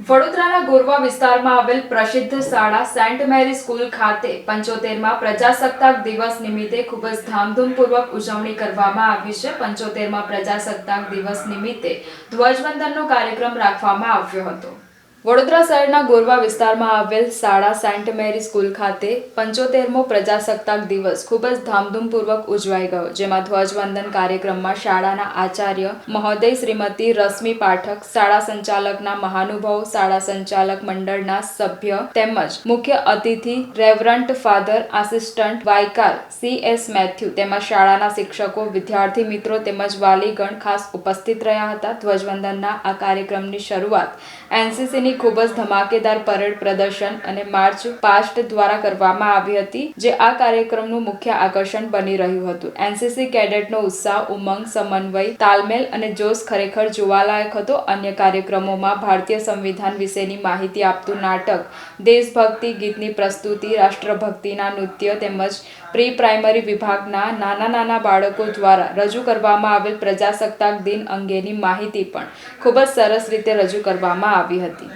વડોદરાના ગોરવા વિસ્તારમાં આવેલ પ્રસિદ્ધ શાળા સેન્ટ મેરી સ્કૂલ ખાતે પંચોતેરમાં પ્રજાસત્તાક દિવસ નિમિત્તે ખૂબ જ ધામધૂમપૂર્વક ઉજવણી કરવામાં આવી છે. પંચોતેરમાં પ્રજાસત્તાક દિવસ નિમિત્તે ધ્વજવંદનનો કાર્યક્રમ રાખવામાં આવ્યો હતો. વડોદરા શહેરના ગોરવા વિસ્તારમાં આવેલ શાળા સેન્ટ મેરી સ્કૂલ ખાતે પંચોતેરમો પ્રજાસત્તાક દિવસ ખૂબ જ ધામધૂમપૂર્વક ઉજવાઈ ગયો, જેમાં ધ્વજવંદન કાર્યક્રમમાં શાળાના આચાર્ય મહોદય શ્રીમતી રશ્મિ પાઠક, શાળા સંચાલકના મહાનુભાવો, શાળા સંચાલક મંડળના સભ્ય તેમજ મુખ્ય અતિથિ reverend father assistant vicar C S Matthew તેમજ શાળાના શિક્ષકો, વિદ્યાર્થી મિત્રો તેમજ વાલીગણ ખાસ ઉપસ્થિત રહ્યા હતા. ધ્વજવંદનના આ કાર્યક્રમની શરૂઆત એનસીસીની ખૂબ જ ધમાકેદાર પરેડ પ્રદર્શન અને માર્ચ પાસ્ટ દ્વારા કરવામાં આવી હતી, જે આ કાર્યક્રમનું મુખ્ય આકર્ષણ બની રહ્યું હતું. એનસીસી કેડેટનો ઉત્સાહ, ઉમંગ, સમન્વય, તાલમેલ અને જોશ ખરેખર જોવાલાયક હતો. અન્ય કાર્યક્રમોમાં ભારતીય સંવિધાન વિશેની માહિતી આપતું નાટક, દેશભક્તિ ગીતની પ્રસ્તુતિ, રાષ્ટ્રભક્તિના નૃત્ય તેમજ પ્રી પ્રાઇમરી વિભાગના નાના નાના બાળકો દ્વારા રજૂ કરવામાં આવેલ પ્રજાસત્તાક દિન અંગેની માહિતી પણ ખૂબ જ સરસ રીતે રજૂ કરવામાં આવી હતી.